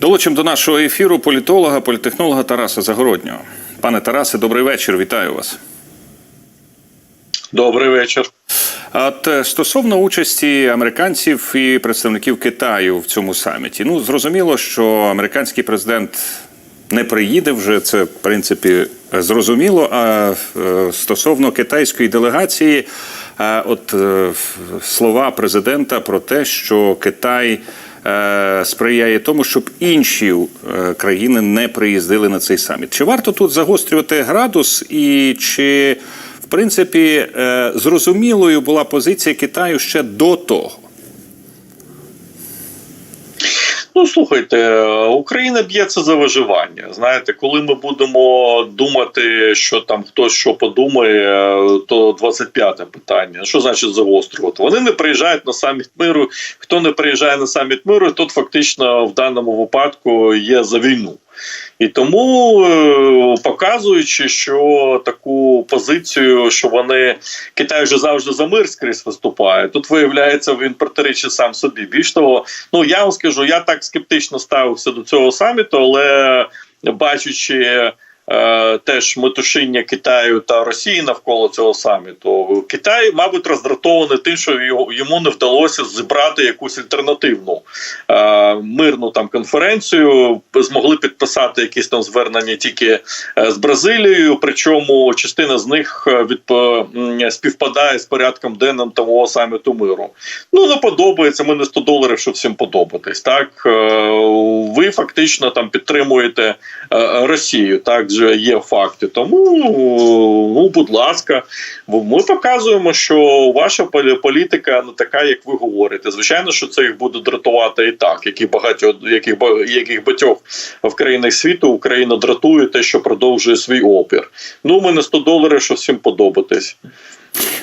Долучимо до нашого ефіру політолога, політехнолога Тараса Загороднього. Пане Тарасе, добрий вечір. Вітаю вас. Добрий вечір. От е, стосовно участі американців і представників Китаю в цьому саміті, ну зрозуміло, що американський президент не приїде вже. Це в принципі зрозуміло. А е, стосовно китайської делегації, от е, слова президента про те, що Китай. Е, Сприяє тому, щоб інші е, країни не приїздили на цей саміт. Чи варто тут загострювати градус, і чи в принципі е, зрозумілою була позиція Китаю ще до того? Ну слухайте, Україна б'ється за виживання. Знаєте, коли ми будемо думати, що там хтось що подумає, то 25-те питання. Що значить загострювати? Вони не приїжджають на саміт миру. Хто не приїжджає на саміт миру, тот фактично в даному випадку є за війну. І тому е, показуючи, що таку позицію, що вони Китай вже завжди за мир скрізь виступає, тут виявляється, він протирічить сам собі. Більш того, ну я вам скажу, я так скептично ставився до цього саміту, але бачучи. Е, Теж метушіння Китаю та Росії навколо цього саміту. Китай, мабуть, роздратований тим, що йому не вдалося зібрати якусь альтернативну е, мирну там конференцію. Змогли підписати якісь там звернення тільки е, з Бразилією. Причому частина з них від співпадає з порядком денним того саміту миру. Ну не подобається. Ми не 100 доларів, щоб всім подобатись. Так ви фактично там підтримуєте Росію. Так же є факти. Тому ну, будь ласка, ми показуємо, що ваша полі- політика не така, як ви говорите. Звичайно, що це їх буде дратувати і так, як і багатьох, яких яких батьох в країнах світу Україна дратує те, що продовжує свій опір. Ну, ми не 100 доларів, що всім подобатись.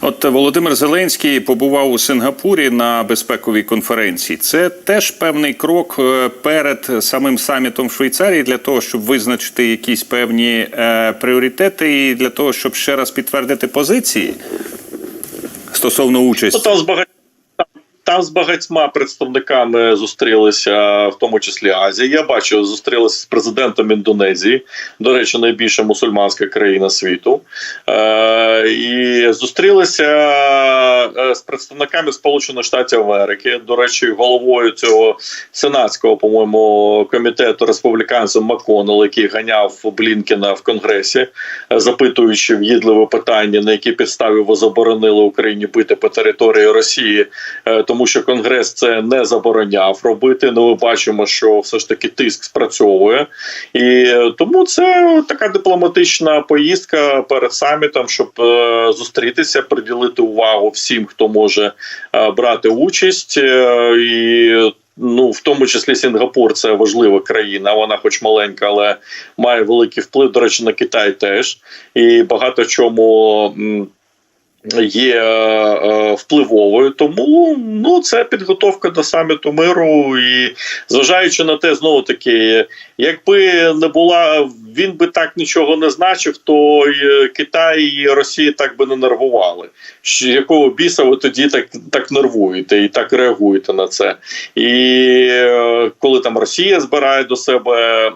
От Володимир Зеленський побував у Сингапурі на безпековій конференції. Це теж певний крок е, перед самим самітом Швейцарії для того, щоб визначити якісь певні е, пріоритети, і для того, щоб ще раз підтвердити позиції стосовно участі. Там з багатьма представниками зустрілися, в тому числі Азія. Я бачу, зустрілися з президентом Індонезії, до речі, найбільша мусульманська країна світу. Е, і зустрілися е, з представниками Сполучених Штатів Америки. До речі, головою цього сенатського, по-моєму, комітету республіканцем Маконел, який ганяв Блінкена в Конгресі, запитуючи в'їдливе питання, на які підставі ви заборонили Україні бити по території Росії, е, тому що Конгрес це не забороняв робити. Ну, ми бачимо, що все ж таки тиск спрацьовує, і тому це така дипломатична поїздка перед самітом, щоб е, зустрітися, приділити увагу всім, хто може е, брати участь. е, і Ну, в тому числі Сінгапур це важлива країна. Вона, хоч маленька, але має великий вплив. До речі, на Китай теж і багато чому. Є е, впливовою, тому ну це підготовка до саміту миру. І зважаючи на те, знову таки, якби не була, він би так нічого не значив, то й Китай і Росія так би не нервували. Якого біса ви тоді так так нервуєте і так реагуєте на це? І е, коли там Росія збирає до себе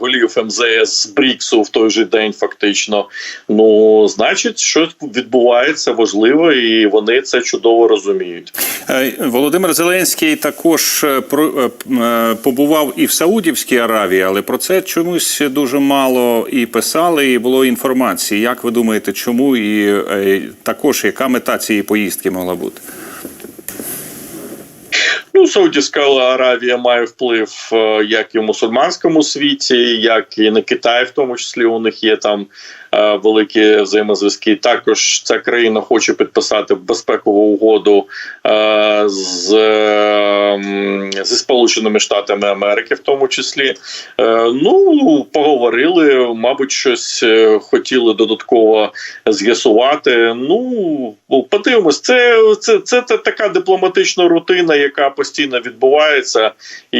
голів МЗС Бріксу в той же день, фактично, ну значить, щось відбувається важливе, і вони це чудово розуміють. Е, Володимир Зеленський також е, е, е, побував і в Саудівській Аравії, але про це чомусь дуже мало і писали, і було інформації. Як ви думаєте, чому і е, також яка мета цієї поїздки могла бути? Ну, Саудівська Аравія має вплив е, як і в мусульманському світі, як і на Китай, в тому числі у них є там великі взаємозв'язки. Також ця країна хоче підписати безпекову угоду е, з, е, зі Сполученими Штатами Америки, в тому числі. Е, ну, поговорили, мабуть, щось е, хотіли додатково з'ясувати. Ну, подивимось, це, це, це, це така дипломатична рутина, яка постійно відбувається, і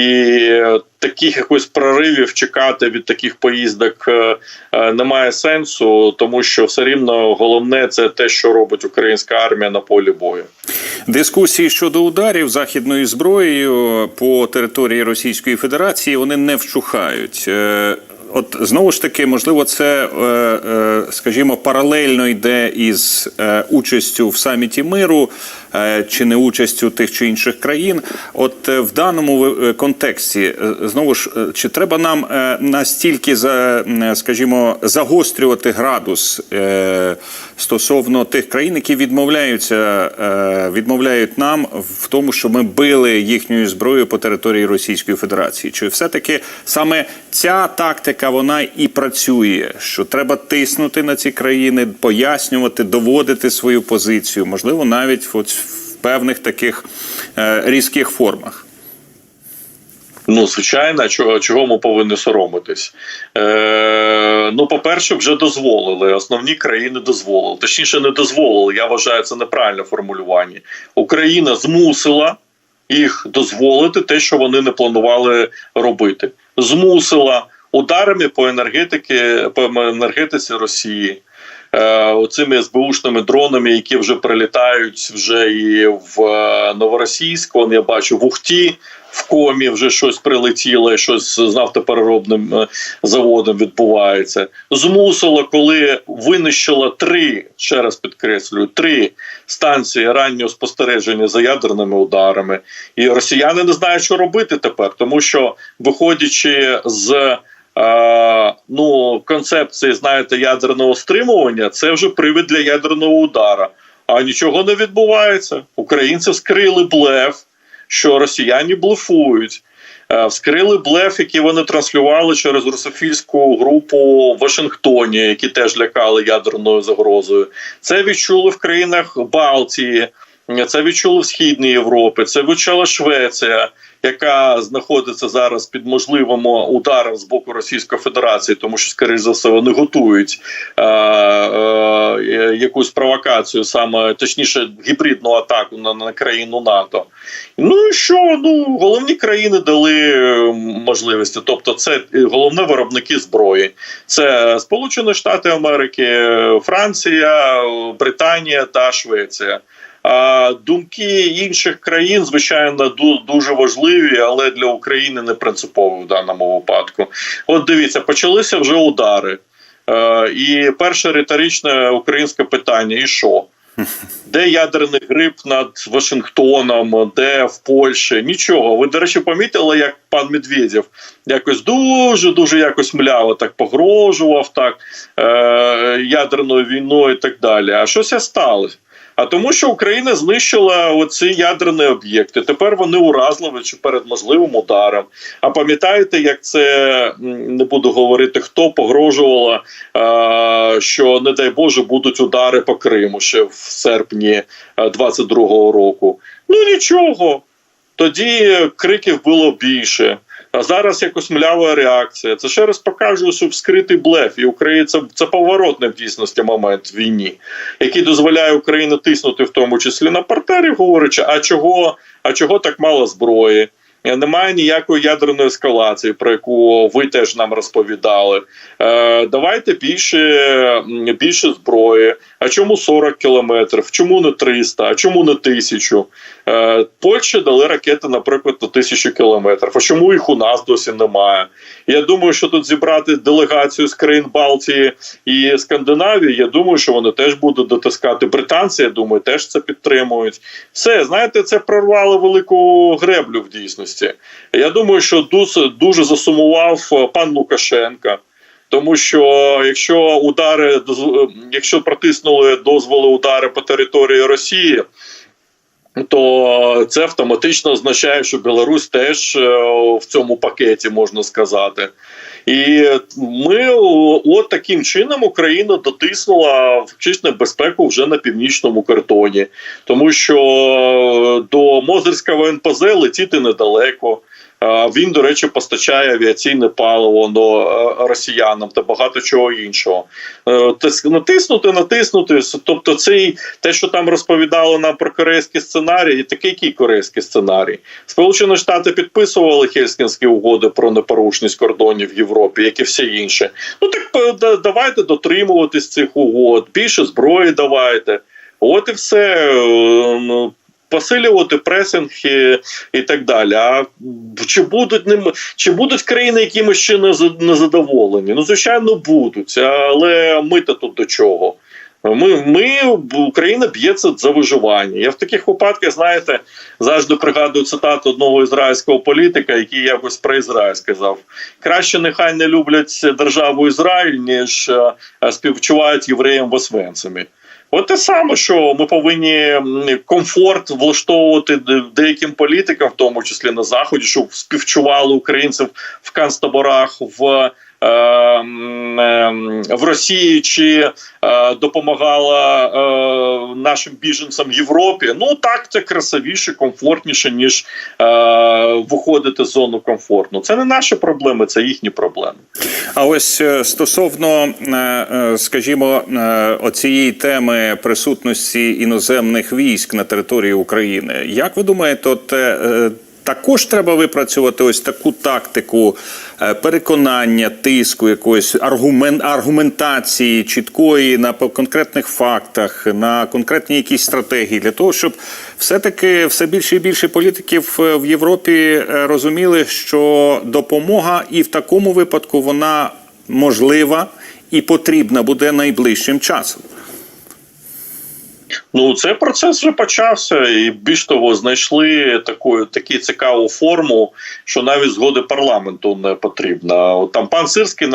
е, таких якось проривів чекати від таких поїздок е, е, немає сенсу, тому що все рівно головне це те, що робить українська армія на полі бою. Дискусії щодо ударів західною зброєю по території Російської Федерації вони не вщухають. От знову ж таки, можливо, це, е, е, скажімо, паралельно йде із е, участю в саміті миру чи не участю тих чи інших країн. От в даному контексті знову ж чи треба нам настільки скажімо, загострювати градус стосовно тих країн, які відмовляються, е, відмовляють нам в тому, що ми били їхньою зброєю по території Російської Федерації? Чи все-таки саме ця тактика вона і працює? Що треба тиснути на ці країни, пояснювати, доводити свою позицію, можливо, навіть от в певних таких е, різких формах? Ну, звичайно, чого, чого ми повинні соромитись? Е, ну, по-перше, вже дозволили. Основні країни дозволили. Точніше, не дозволили. Я вважаю, це неправильне формулювання. Україна змусила їх дозволити те, що вони не планували робити. Змусила ударами по енергетики, по енергетиці Росії. Е, оцими СБУшними дронами, які вже прилітають вже і в е, Новоросійськ. Вон я бачу в Ухті, в комі вже щось прилетіло, щось з нафтопереробним е, заводом відбувається. Змусило, коли винищило три, ще раз підкреслюю, три станції раннього спостереження за ядерними ударами. І росіяни не знають, що робити тепер, тому що виходячи з. Е, ну, концепції, знаєте, ядерного стримування це вже привід для ядерного удара. А нічого не відбувається. Українці вскрили блеф, що росіяни блефують. Е, Вскрили блеф, який вони транслювали через русофільську групу в Вашингтоні, які теж лякали ядерною загрозою. Це відчули в країнах Балтії, це відчули в Східній Європі, це відчула Швеція, яка знаходиться зараз під можливим ударом з боку Російської Федерації, тому що, скоріш за все, вони готують е, е, якусь провокацію, саме точніше, гібридну атаку на, на країну НАТО. Ну і що? Ну головні країни дали е, можливості. Тобто, це е, головне виробники зброї. Це Сполучені Штати Америки, Франція, Британія та Швеція. А думки інших країн, звичайно, дуже важливі, але для України не принципові в даному випадку. От дивіться, почалися вже удари. Е, і перше риторичне українське питання: і що? Де ядерний гриб над Вашингтоном, де в Польщі? Нічого. Ви, до речі, помітили, як пан Медведєв якось дуже дуже якось мляво так погрожував, так е- ядерною війною і так далі. А щось сталося? А тому, що Україна знищила оці ядерні об'єкти. Тепер вони уразливі чи перед можливим ударом. А пам'ятаєте, як це не буду говорити, хто погрожувала, що не дай Боже будуть удари по Криму ще в серпні е, 22-го року. Ну нічого. Тоді криків було більше. А зараз якось млява реакція. Це ще раз покажу, що вскритий блеф. І Україна це, це поворотний в дійсності момент війні, який дозволяє Україні тиснути в тому числі на партнерів, говорячи, а чого, а чого так мало зброї? Немає ніякої ядерної ескалації, про яку ви теж нам розповідали. Е, давайте більше, більше зброї. А чому 40 кілометрів? Чому не 300? А чому не 1000? Е, Польщі дали ракети, наприклад, на 1000 кілометрів. А чому їх у нас досі немає? Я думаю, що тут зібрати делегацію з країн Балтії і Скандинавії. Я думаю, що вони теж будуть дотискати. Британці, я думаю, теж це підтримують. Все, знаєте, це прорвало велику греблю в дійсності. Я думаю, що дуже, дуже засумував е, пан Лукашенка. Тому що якщо удари якщо протиснули дозволи удари по території Росії, то це автоматично означає, що Білорусь теж е, в цьому пакеті можна сказати. І ми от таким чином Україна дотиснула фактично безпеку вже на північному кордоні, тому що до Мозерського НПЗ летіти недалеко. Е, Він, до речі, постачає авіаційне паливо до е, росіянам та багато чого іншого. Е, Натиснути, натиснути. Тобто, цей те, що там розповідали нам про корейський сценарій, і такий який корейський сценарій. Сполучені Штати підписували Хельсінські угоди про непорушність кордонів в Європі, як і всі інші. Ну так давайте дотримуватись цих угод, більше зброї давайте. От і все. Посилювати пресинг і, і так далі. А чи будуть ним, чи будуть країни якимось ще не за- незадоволені? Ну, звичайно, будуть. Але ми-то тут до чого? Ми, ми Україна б'ється за виживання. Я в таких випадках, знаєте, завжди пригадую цитату одного ізраїльського політика, який якось про Ізраїль сказав: краще нехай не люблять державу Ізраїль, ніж е, співчувають євреям в Освенцимі. От те саме, що ми повинні комфорт влаштовувати деяким політикам, в тому числі на заході, щоб співчували українців в канцтаборах в. Е, м, ем, В Росії чи е, допомагала е, нашим біженцям в Європі. Ну так це красивіше, комфортніше, ніж е, виходити з зону комфорту. Це не наші проблеми, це їхні проблеми. А ось стосовно, скажімо, оцієї теми присутності іноземних військ на території України, як ви думаєте, от, також треба випрацювати ось таку тактику е, переконання, тиску, якоїсь аргумен, аргументації чіткої на конкретних фактах, на конкретні якісь стратегії для того, щоб все-таки все більше і більше політиків е, в Європі е, розуміли, що допомога і в такому випадку вона можлива і потрібна буде найближчим часом. Ну, цей процес вже почався, і більш того, знайшли таку таку цікаву форму, що навіть згоди парламенту не потрібна. От Там пан Сирський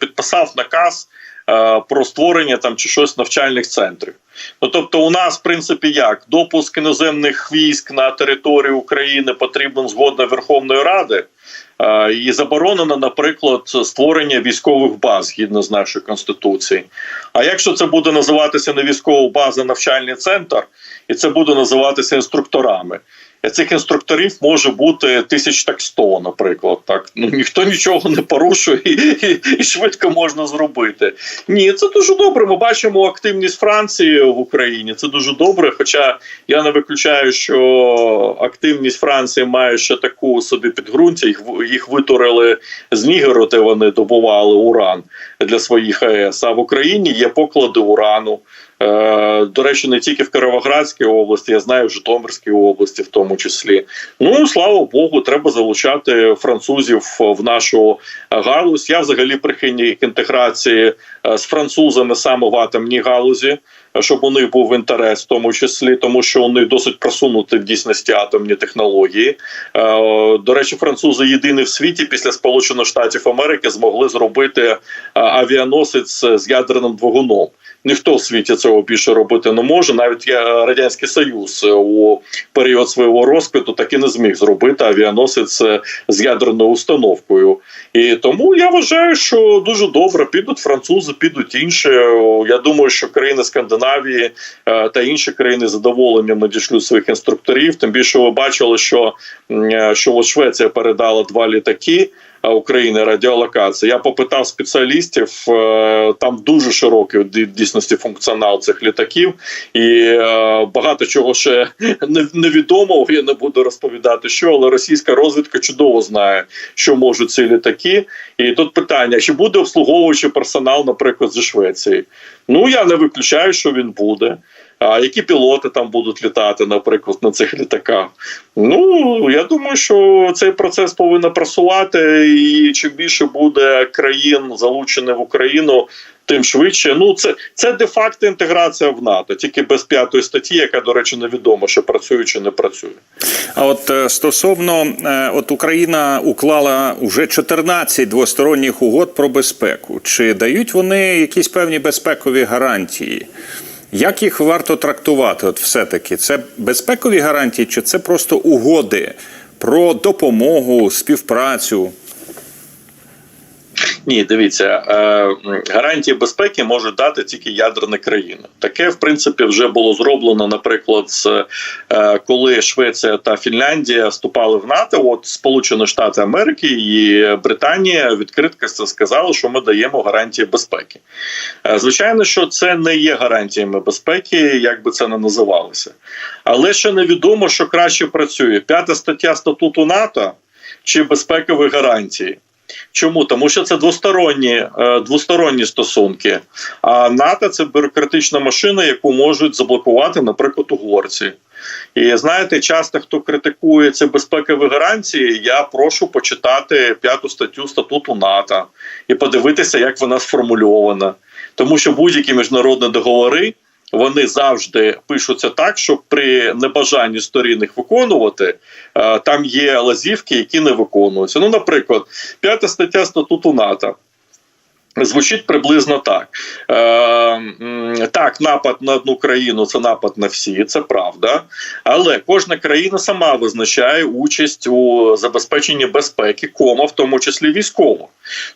підписав наказ про створення там чи щось навчальних центрів. Ну тобто, у нас, в принципі, як допуск іноземних військ на територію України потрібен згода Верховної Ради. Е, І заборонено, наприклад, створення військових баз згідно з нашої конституції. А якщо це буде називатися не військова база, навчальний центр, і це буде називатися інструкторами. Цих інструкторів може бути тисяч так сто, наприклад. Так ну ніхто нічого не порушує і, і, і швидко можна зробити. Ні, це дуже добре. Ми бачимо активність Франції в Україні. Це дуже добре. Хоча я не виключаю, що активність Франції має ще таку собі підґрунтя. Їх їх витурили з Нігеру, де вони добували уран для своїх АЕС. А в Україні є поклади урану. Е, До речі, не тільки в Кировоградській області, я знаю в Житомирській області, в тому числі. Ну слава Богу, треба залучати французів в нашу галузь. Я взагалі прихильник інтеграції е, з французами саме в атомній галузі, щоб у них був інтерес, в тому числі, тому що вони досить просунуті в дійсності атомні технології. Е, До речі, французи єдині в світі після Сполучених Штатів Америки змогли зробити е, авіаносець з ядерним двигуном. Ніхто в світі цього більше робити не може. Навіть я радянський союз е, у період свого розквіту так і не зміг зробити авіаносець е, з ядерною установкою. І тому я вважаю, що дуже добре підуть французи, підуть інші. Я думаю, що країни Скандинавії е, та інші країни задоволенням надішлють своїх інструкторів. Тим більше ви бачили, що, е, що Швеція передала два літаки. України радіолокації. Я попитав спеціалістів. е, Там дуже широкий дійсності функціонал цих літаків, і е, багато чого ще не- невідомо. Я не буду розповідати, що але російська розвідка чудово знає, що можуть ці літаки. І тут питання: чи буде обслуговуючий персонал, наприклад, зі Швеції? Ну я не виключаю, що він буде. А які пілоти там будуть літати, наприклад, на цих літаках? Ну я думаю, що цей процес повинен просувати, і чим більше буде країн залучених в Україну, тим швидше. Ну це, це де-факто інтеграція в НАТО, тільки без п'ятої статті, яка, до речі, невідомо, що працює чи не працює. А от е, стосовно е, от Україна уклала уже 14 двосторонніх угод про безпеку. Чи дають вони якісь певні безпекові гарантії? Як їх варто трактувати? От все-таки це безпекові гарантії, чи це просто угоди про допомогу, співпрацю? Ні, дивіться, е, гарантії безпеки можуть дати тільки ядерна країна. Таке, в принципі, вже було зроблено, наприклад, е, коли Швеція та Фінляндія вступали в НАТО. От Сполучені Штати Америки і Британія відкритко це сказали, що ми даємо гарантії безпеки. Е, Звичайно, що це не є гарантіями безпеки, як би це не називалося. Але ще невідомо, що краще працює: п'ята стаття статуту НАТО чи безпекові гарантії. Чому? Тому що це двосторонні, е, двосторонні стосунки. А НАТО це бюрократична машина, яку можуть заблокувати, наприклад, угорці. І знаєте, часто хто критикує ці безпекові гарантії, я прошу почитати п'яту статтю статуту НАТО і подивитися, як вона сформульована. Тому що будь-які міжнародні договори вони завжди пишуться так, що при небажанні сторін їх виконувати, е, там є лазівки, які не виконуються. Ну, наприклад, п'ята стаття статуту НАТО. Звучить приблизно так. Е, так, напад на одну країну це напад на всі, це правда. Але кожна країна сама визначає участь у забезпеченні безпеки, кома, в тому числі військово.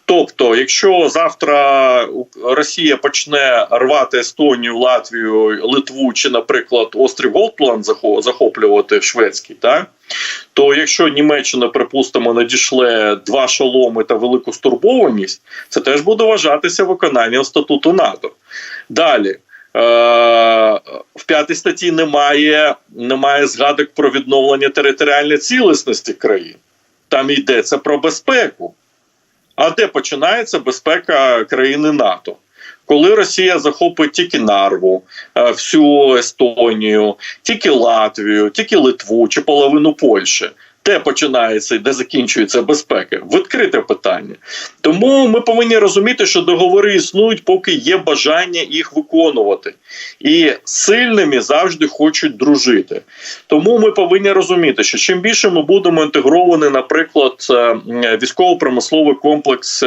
Тобто, якщо завтра Росія почне рвати Естонію, Латвію, Литву чи, наприклад, острів Голтланд захо- захоплювати шведський, так? То якщо Німеччина, припустимо, надішле два шоломи та велику стурбованість, це теж буде вважатися виконанням статуту НАТО. Далі. Е, в п'ятій статті немає, немає згадок про відновлення територіальної цілісності країн. Там йдеться про безпеку. А де починається безпека країни НАТО? Коли Росія захопить тільки Нарву, е, всю Естонію, тільки Латвію, тільки Литву чи половину Польщі, де починається і де закінчується безпека? Відкрите питання. Тому ми повинні розуміти, що договори існують, поки є бажання їх виконувати. І сильними завжди хочуть дружити. Тому ми повинні розуміти, що чим більше ми будемо інтегровані, наприклад, е, військово-промисловий комплекс.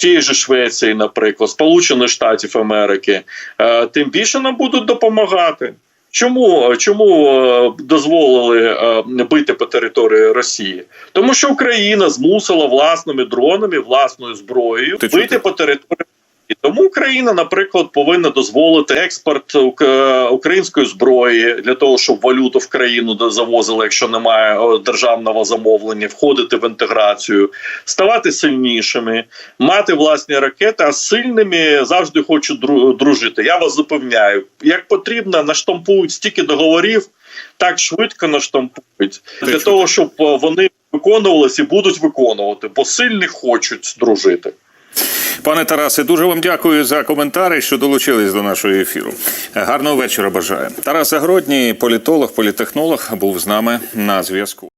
Тієї ж Швеції, наприклад, Сполучених Штатів Америки, е, тим більше нам будуть допомагати. Чому, чому е, дозволили е, бити по території Росії? Тому що Україна змусила власними дронами, власною зброєю Ти бити чути? по території. І тому Україна, наприклад, повинна дозволити експорт української зброї для того, щоб валюту в країну завозили, якщо немає державного замовлення, входити в інтеграцію, ставати сильнішими, мати власні ракети, а з сильними завжди хочуть дружити. Я вас запевняю, як потрібно, наштампують стільки договорів, так швидко наштампують для того, щоб вони виконувалися і будуть виконувати, бо сильні хочуть дружити. Пане Тарасе, дуже вам дякую за коментарі, що долучились до нашого ефіру. Гарного вечора бажаю. Тарас Загородній, політолог, політехнолог, був з нами на зв'язку.